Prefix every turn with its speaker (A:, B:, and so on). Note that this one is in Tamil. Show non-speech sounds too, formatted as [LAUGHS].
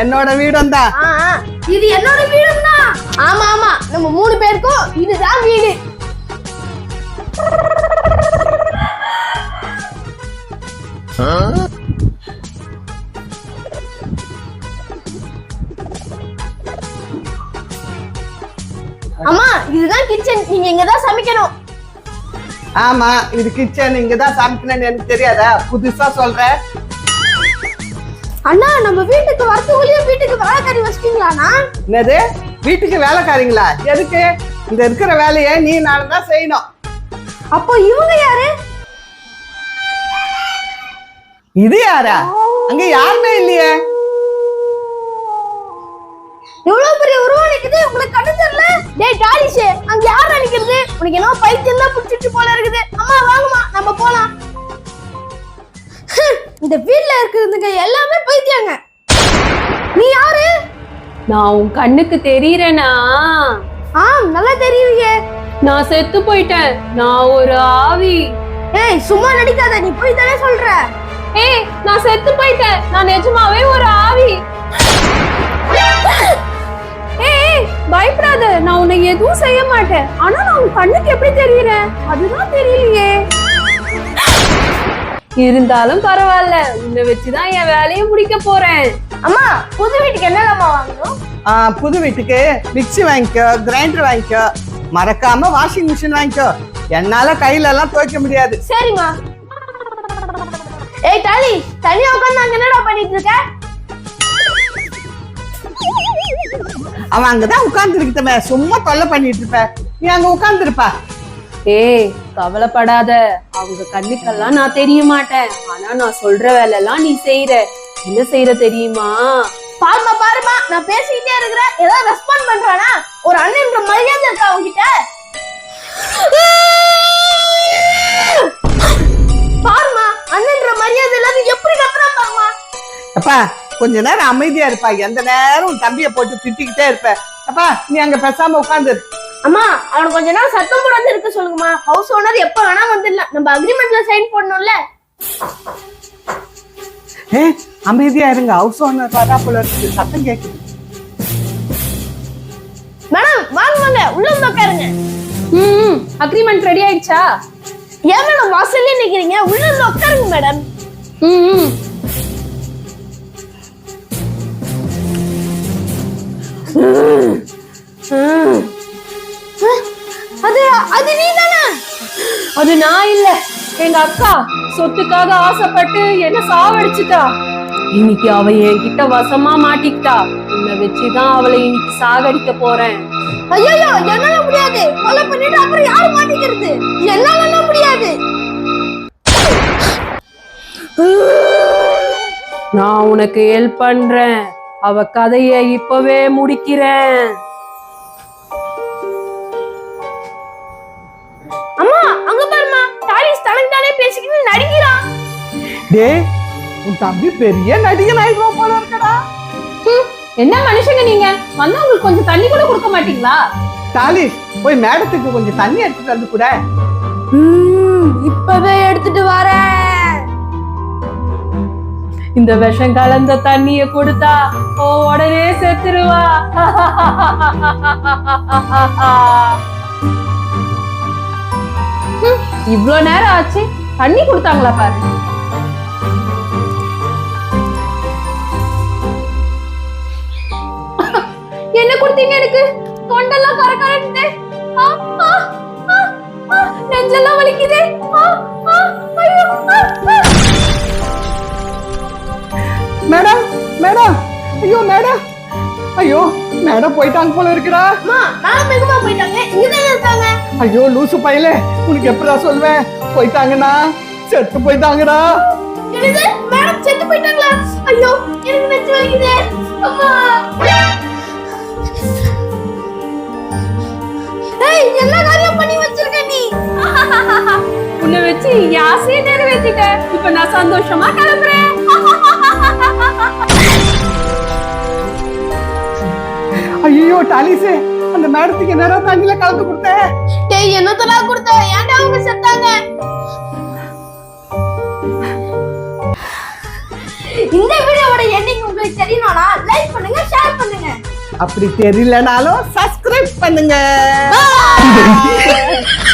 A: என்னோட வீடும் தான்
B: இது என்னோட வீடும் தான் ஆமா ஆமா. நம்ம மூணு பேருக்கும் இதுதான் வீடு. அம்மா இதுதான் கிச்சன் நீங்க இங்க தான் சமைக்கணும்.
A: ஆமா இது கிச்சன் இங்க தான் சமைக்கணும்னு எனக்கு தெரியாதா? புதுசா சொல்றேன்.
B: அண்ணா நம்ம வீட்டுக்கு வரத்துக்குள்ளேயே வீட்டுக்கு வேலைக்காரி வச்சிட்டீங்களாண்ணா?
A: என்னது? வீட்டுக்கு வேலைக்காரங்களா? எதுக்கு? இந்த இருக்கிற வேலையை நீ நானும் தான் செய்யணும்.
B: அப்போ இவங்க யாரு?
A: இது யாரா? அங்க யாருமே இல்லையே.
B: இவ்வளவு பெரிய உருவம் நிக்குது? உங்களுக்கு கண்ணு தெரியல? டேய் டாலிஷே அங்க யார் நிக்கிறது? உனக்கு என்ன பைத்தியம் தான் பிடிச்சிட்டு போல இருக்குது. அம்மா வாங்கம்மா நம்ம போலாம். இந்த வீட்ல இருக்கிறதுங்க எல்லாமே பைத்தியங்க நீ யாரு
C: நான் உன் கண்ணுக்கு தெரியறேனா?
B: ஆ நல்லா தெரியுங்க.
C: நான் செத்து போயிட்டேன். நான் ஒரு ஆவி.
B: ஏய் சும்மா நடிக்காத. நீ போய் தானே சொல்ற.
C: ஏய் நான் செத்து போயிட்டேன். நான் நிஜமாவே ஒரு ஆவி. ஏய் ஏய், பயப்படாத. நான் உன்னை எதுவும் செய்ய மாட்டேன். ஆனா நான் உன் கண்ணுக்கு எப்படி தெரியறேன்? அதுதான் தெரியலையே. இருந்தாலும் பரவாயில்ல உன்னை வச்சுதான் என் வேலையை முடிக்க போறேன்.
B: அம்மா புது வீட்டுக்கு என்னென்னம்மா வாங்கணும்?
A: ஆ, புது வீட்டுக்கு மிக்ஸி வாங்கிக்கோ கிரைண்டர் வாங்கிக்கோ. மறக்காம வாஷிங் மிஷின் வாங்கிக்கோ. என்னால கையில எல்லாம் துவைக்க முடியாது.
B: சரிம்மா. ஏய் டாலி தனியா உட்கார்ந்து அங்க என்னடா பண்ணிட்டு இருக்க?
A: அவன் அங்கதான் உட்கார்ந்து சும்மா தொல்லை பண்ணிட்டு இருப்ப. நீ அங்க உட்கார்ந்து இருப்பா
C: ஏய் கவலைப்படாத. அவங்க கண்ணுக்கெல்லாம் நான் தெரிய மாட்டேன். ஆனா நான் சொல்ற வேலை எல்லாம் நீ செய்யற என்ன செய்யற தெரியுமா?
B: பாருமா பாருமா நான் பேசிக்கிட்டே இருக்கிறேன். ஏதாவது ரெஸ்பாண்ட் பண்றானா? ஒரு அண்ணன்ற மரியாதை இருக்கா அவங்கிட்ட பாருமா அண்ணன்ற மரியாதை இல்லாத எப்படி கத்துறான் பாருமா
A: அப்பா கொஞ்ச நேரம் அமைதியா இருப்பா. எந்த நேரம் உன் தம்பியை போட்டு திட்டிக்கிட்டே இருப்ப. அப்பா நீ அங்க பேசாம உட்கார்ந்து இரு.
B: அம்மா அவன கொஞ்ச நேரம் சத்தம் போடாம இருக்க சொல்லுங்கம்மா. ஹவுஸ் ஓனர் எப்ப வேணா வந்துடலாம். நம்ம அக்ரிமெண்ட்ல சைன் பண்ணணும்ல
A: ஏ அமைதியா இருங்க. ஹவுஸ் ஓனர் வரா போல இருக்கு சத்தம் கேக்குது.
B: மேடம் வாங்க வாங்க. உள்ள வந்து உட்காருங்க
C: ம் அக்ரிமெண்ட் ரெடி ஆயிடுச்சா?
B: ஏன் மேடம் வாசல்லே நிக்கிறீங்க? உள்ள வந்து உட்காருங்க மேடம்
C: ம்.
B: அது அது நீ தானே
C: அது நான் இல்ல. எங்க அக்கா சொத்துக்காக ஆசைப்பட்டு என்ன சாவடிச்சுட்டா. இன்னைக்கு அவ என்கிட்ட வசமா மாட்டிக்கிட்டா. உன்னை வச்சுதான் அவளை இன்னைக்கு சாகடிக்க போறேன்.
B: ஐயோ என்னால முடியாது. கொலை பண்ணிட்டு அப்புறம் யாரு மாட்டிக்கிறது? என்னால முடியாது.
C: நான் உனக்கு ஹெல்ப் பண்றேன். அவ கதைய இப்பவே முடிக்கிறேன்.
A: டே உன் தம்பி பெரிய நடிகன் ஆயிடுவான் போல இருக்கடா.
C: ஹம், என்ன மனுஷங்க நீங்க? வந்தா உங்களுக்கு கொஞ்சம் தண்ணி கூட கொடுக்க மாட்டீங்களா?
A: டாலி போய் மேடத்துக்கு கொஞ்சம் தண்ணி எடுத்துட்டு வந்து கூட.
B: இப்பவே எடுத்துட்டு வரேன்.
C: இந்த விஷம் கலந்த தண்ணிய கொடுத்தா ஓ உடனே செத்துருவா. ஹம், இவ்ளோ நேரம் ஆச்சு. தண்ணி கொடுத்தாங்களா பாரு. கொடுத்தீங்க எனக்கு. தொண்டெல்லாம் ஆ, ஆ, நெஞ்செல்லாம் வலிக்குதே.
A: Madam madam. ஐயோ மேடம். ஐயோ மேடம் போயிட்டாங்க போல இருக்குடா.
B: அம்மா மேடம் போயிட்டாங்க. இங்க தானே இருக்காங்க.
A: ஐயோ லூசு பையலே உனக்கு எப்படா சொல்வேன்? போயிட்டாங்கண்ணா. செத்து போயிட்டாங்கடா.
B: மேடம் செத்து போயிட்டாங்களா [LAUGHS]
C: உன்னை வச்சு என் ஆசையை நிறைவேற்றிட்டேன் இப்ப நான் சந்தோஷமா கிளம்புறேன். [LAUGHS]
A: ஐயோ டாலிஸே அந்த மேடத்துக்கு என்னடா தண்ணியில கலந்து கொடுத்தேன்
B: டேய் என்னத்தடா கொடுத்த? ஏன்டா அவங்க செத்தாங்க? இந்த வீடியோவோட எண்டிங் உங்களுக்கு உங்களுக்கு தெரியணும்னா லைக் பண்ணுங்க ஷேர் பண்ணுங்க.
A: அப்படி தெரியலனாலும் சப்ஸ்கிரைப் பண்ணுங்க. [LAUGHS]